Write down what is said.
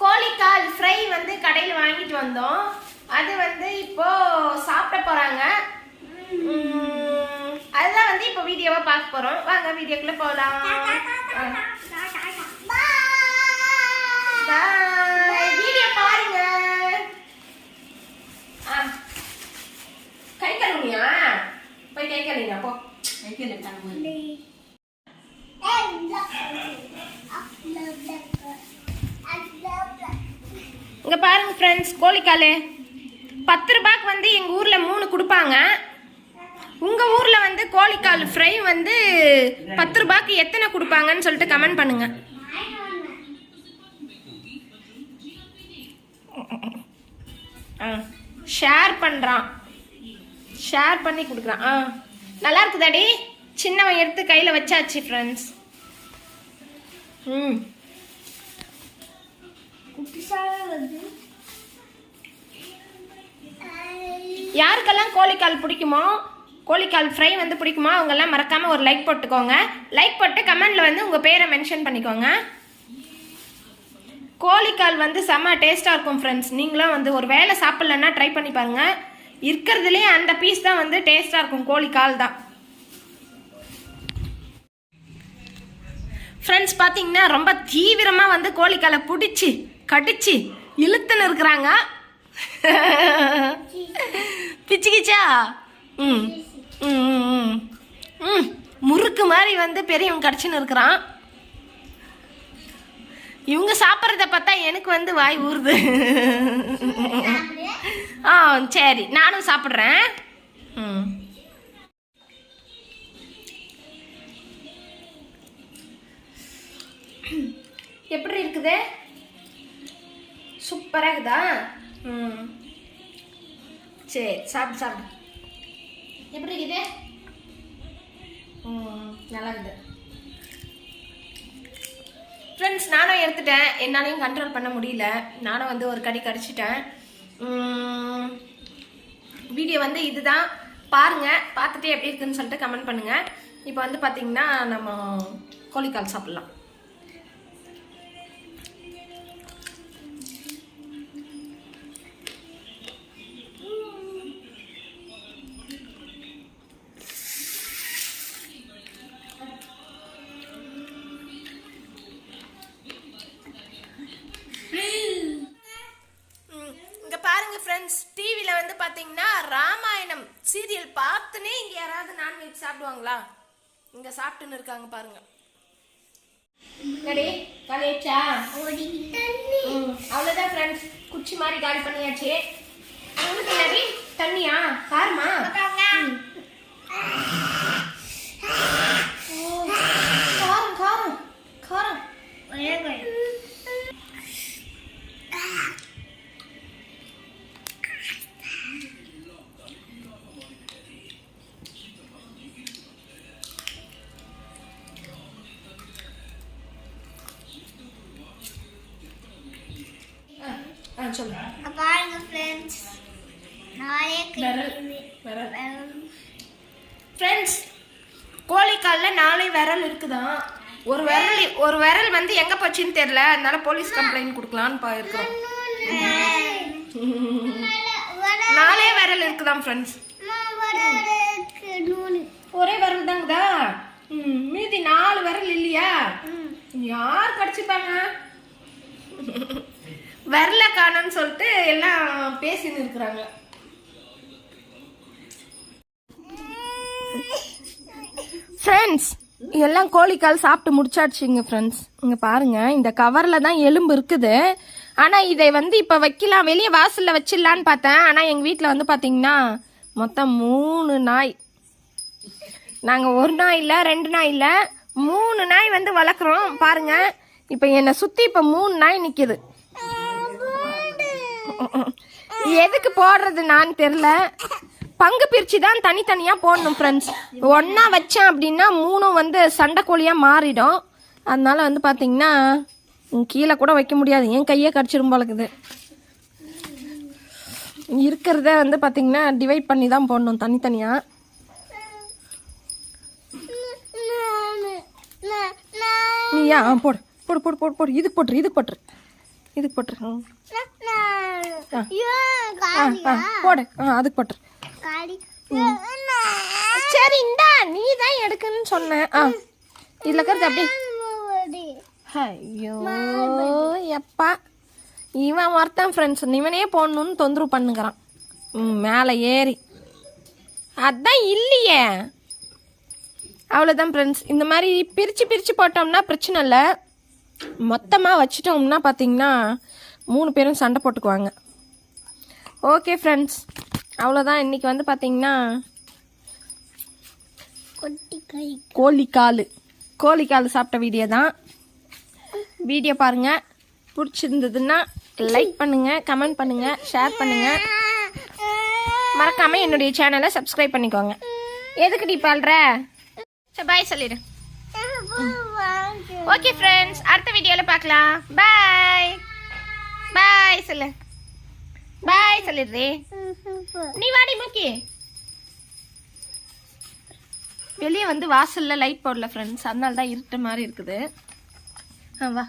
கோழிக்கால். Fry வந்து கடையில் வாங்கிட்டு வந்தோம். அது வந்து இப்போ சாப்பிட போறாங்க. அதுதான் வந்து இப்போ வீடியோவை பார்க்க போறோம். வாங்க வீடியோக்குள்ள போகலாம் வீடியோ பாருங்க. கை கழுவுனியா? போய் கை கழுவினா போ. இங்க பாருங்க ஃப்ரெண்ட்ஸ் கோழிக்கால். பத்து ரூபாய்க்கு வந்து எங்க ஊர்ல மூணு கொடுப்பாங்க. உங்க ஊர்ல வந்து கோழிக்கால் ஃப்ரை வந்து பத்து ரூபாய்க்கு எத்தனை கொடுப்பாங்கன்னு சொல்லிட்டு கமெண்ட் பண்ணுங்க. ஷேர் பண்ணுறான் ஷேர் பண்ணி கொடுக்குறான். ஆ நல்லா இருக்குதாடி? சின்னவன் எடுத்து கையில் வச்சாச்சு ஃப்ரெண்ட்ஸ் ம். யாருக்கெல்லாம் கோழிக்கால் பிடிக்குமோ கோழிக்கால் ஃப்ரை வந்து பிடிக்குமோ அவங்கெல்லாம் மறக்காமல் ஒரு லைக் போட்டுக்கோங்க. லைக் போட்டு கமெண்டில் வந்து உங்கள் பேரை மென்ஷன் பண்ணிக்கோங்க. கோழிக்கால் வந்து செம்ம டேஸ்ட்டாக இருக்கும் ஃப்ரெண்ட்ஸ் நீங்களும் வந்து ஒரு வேளை சாப்பிட்லன்னா ட்ரை பண்ணி பாருங்கள் இருக்கிறதுலே அந்த பீஸ் தான் வந்து டேஸ்ட்டாக இருக்கும் கோழிக்கால் தான். ஃப்ரெண்ட்ஸ் பார்த்தீங்கன்னா ரொம்ப தீவிரமாக வந்து கோழிக்காலை பிடிச்சி கடிச்சு இழுத்துன்னு இருக்கிறாங்க. பிச்சுக்கிச்சா ம் ம் ம், ம். ம் முறுக்கு மாதிரி வந்து பெரியவன் கடிச்சுன்னு இருக்கிறான். இவங்க சாப்பிட்றத பார்த்தா எனக்கு வந்து வாய் ஊறுது. ஆ சரி நானும் சாப்பிட்றேன். ம். எப்படி இருக்குது? சூப்பராக இருக்குதா? ம். சரி சாப்பிடு சாப்பிடு. எப்படி இருக்குது? ம் நல்லா இருக்குது. ஃப்ரெண்ட்ஸ் நானும் எடுத்துட்டேன். என்னாலையும் கண்ட்ரோல் பண்ண முடியல. நானும் வந்து ஒரு கடி கடிச்சிட்டேன். வீடியோ வந்து இதுதான். பாருங்கள் பார்த்துட்டு எப்படி இருக்குன்னு சொல்லிட்டு கமெண்ட் பண்ணுங்கள் இப்போ வந்து பார்த்திங்கன்னா நம்ம கோழிக்கால் சாப்பிட்லாம். பாருங்க ஃப்ரெண்ட்ஸ் டிவில வந்து பாத்தீங்கன்னா ராமாயணம் சீரியல் பார்த்துனே இங்க யாராவது நான்வெஜ் சாப்பிடுவாங்களா? இங்க சாப்பிட்டுன்னு இருக்காங்க பாருங்க. அவ்வளவுதான் ஃப்ரெண்ட்ஸ் குச்சி மாதிரி காலி பண்ணியாச்சு. உங்களுக்கு தண்ணியா? காரமா? சொல்லு பாருங்க ஃப்ரெண்ட்ஸ் நாளே ஃப்ரெண்ட்ஸ் கோழிக்காலில் நாலே விரல் இருக்குதான் ஒரு விரல் ஒரு விரல் வந்து எங்க போச்சுன்னு தெரியல. அதனால போலீஸ் கம்ப்ளைண்ட் கொடுக்கலான்னு போயிருக்கோம். நாலே விரல் இருக்குதாம் ஃப்ரெண்ட்ஸ் ஒரே விரல் தாங்கதா? மீதி நாலு விரல் இல்லையா? யார் கடிச்சுப்பாங்க? வரல காணும்னு சொல்லிட்டு எல்லாம் பேசின்னு இருக்கிறாங்க. ஃப்ரெண்ட்ஸ் எல்லாம் கோழிக்கால் சாப்பிட்டு முடிச்சாச்சுங்க ஃப்ரெண்ட்ஸ் இங்கே பாருங்கள் இந்த கவரில் தான் எலும்பு இருக்குது. ஆனால் இதை வந்து இப்போ வைக்கலாம் வெளியே வாசலில் வச்சிடலான்னு பார்த்தேன். ஆனால் எங்கள் வீட்டில் வந்து பார்த்தீங்கன்னா மொத்தம் மூணு நாய். நாங்கள் ஒரு நாய் இல்லை ரெண்டு நாய் இல்லை மூணு நாய் வந்து வளர்க்குறோம். பாருங்க இப்போ என்னை சுற்றி இப்போ மூணு நாய் நிற்கிது எதுக்கு போடுறது நான் தெரில பங்கு பிரித்து தான் தனித்தனியாக போடணும் ஃப்ரெண்ட்ஸ் ஒன்றா வச்சேன் அப்படின்னா மூணும் வந்து சண்டை மாறிடும். அதனால் வந்து பார்த்திங்கன்னா கீழே கூட வைக்க முடியாது. என் கையே கடிச்சிரும் போலக்குது. இருக்கிறத வந்து பார்த்திங்கன்னா டிவைட் பண்ணி தான் போடணும் தனித்தனியாக நீயா? போடு. போடு போடு போடு போடு. இதுக்கு போட்டுரு இதுக்கு போட்டுரு. இதுக்கு போட்டுரு. போடு. ஆ அதுக்கு போட்டுரு சரி இந்தா நீ தான் எடுக்குன்னு சொன்ன. ஆ. இதில் இருக்கிறது அப்படியே. ஐயோ எப்பா. இவன் ஒருத்தன் ஃப்ரெண்ட்ஸ் இவனே போடணும்னு தொந்தரவு பண்ணுங்கிறான். மேலே ஏறி. அதான் இல்லையே. அவ்வளோதான் ஃப்ரெண்ட்ஸ் இந்த மாதிரி பிரித்து பிரித்து போட்டோம்னா பிரச்சனை இல்லை. மொத்தமாக வச்சிட்டோம்னா பார்த்தீங்கன்னா மூணு பேரும் சண்டை போட்டுக்குவாங்க. ஓகே ஃப்ரெண்ட்ஸ் அவ்வளோதான் இன்றைக்கி வந்து பார்த்தீங்கன்னா கோழிக்கால். கோழிக்கால் சாப்பிட்ட வீடியோ தான். வீடியோ பாருங்கள் பிடிச்சிருந்ததுன்னா லைக் பண்ணுங்கள் கமெண்ட் பண்ணுங்கள் ஷேர் பண்ணுங்கள் மறக்காமல் என்னுடைய சேனலை சப்ஸ்கிரைப் பண்ணிக்கோங்க. எதுக்குடி பால்ற சரி பாய் சொல்லிடு. ஓகே ஃப்ரெண்ட்ஸ் அடுத்த வீடியோவில் பார்க்கலாம். பாய் பாய் சொல்லு. பாய் சொல்லிடுறே. நீ வாடி மூக்கி. வெளியே வந்து வாசல்ல லைட் போடல ஃப்ரெண்ட்ஸ் அதனால தான் இருட்ட மாதிரி இருக்குது. ஆ வா.